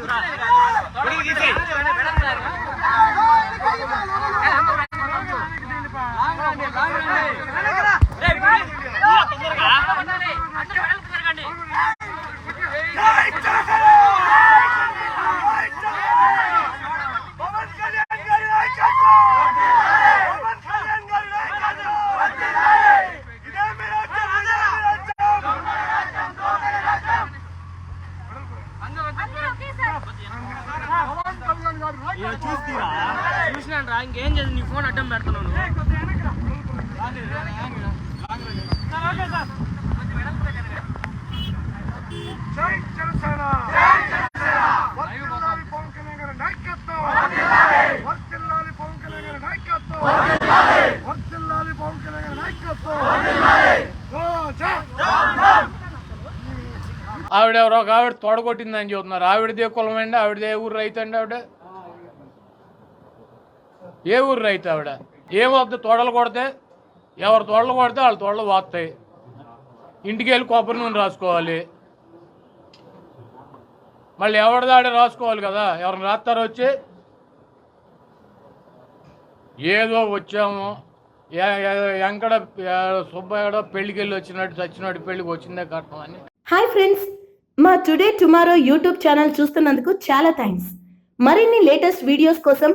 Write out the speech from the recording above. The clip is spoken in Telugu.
얘들아 చూసినాను రా ఇంకేం చేసి నీ ఫోన్ అడ్డం పెడుతున్నాను జై జనసేన వర్ధిల్లాలి పవన్ కళ్యాణ్ గారి నాయకత్వం వర్ధిల్లాలి పవన్ కళ్యాణ్ గారి నాయకత్వం వర్ధిల్లాలి పవన్ కళ్యాణ్ గారి నాయకత్వం జై ఆవిడ ఎవరో ఒక ఆవిడ తొడగొట్టిందని చెబుతున్నారు. ఆవిడదే కులం అండి ఆవిడదే ఏ ఊరు రైతు అండి ఆవిడ. ఏ ఊరు రైతు ఆవిడ? ఏమవుతుంది తొడలు కొడితే ఎవరు తొడలు కొడితే వాళ్ళ తొడలు వాస్తాయి ఇంటికి వెళ్ళి కొబ్బరి నూనె రాసుకోవాలి. మళ్ళీ ఎవరిదాడే రాసుకోవాలి కదా? ఎవరిని రాస్తారో వచ్చి? ఏదో వచ్చాము. ఎంకడ ఎ- పెళ్ళికి వెళ్ళి వచ్చినట్టు చచ్చినట్టు పెళ్ళికి వచ్చిందే కట్టం అని. Hi friends. మా టుడే టుమారో యూట్యూబ్ ఛానల్ చూస్తున్నందుకు చాలా థ్యాంక్స్. మరిన్ని లేటెస్ట్ వీడియోస్ కోసం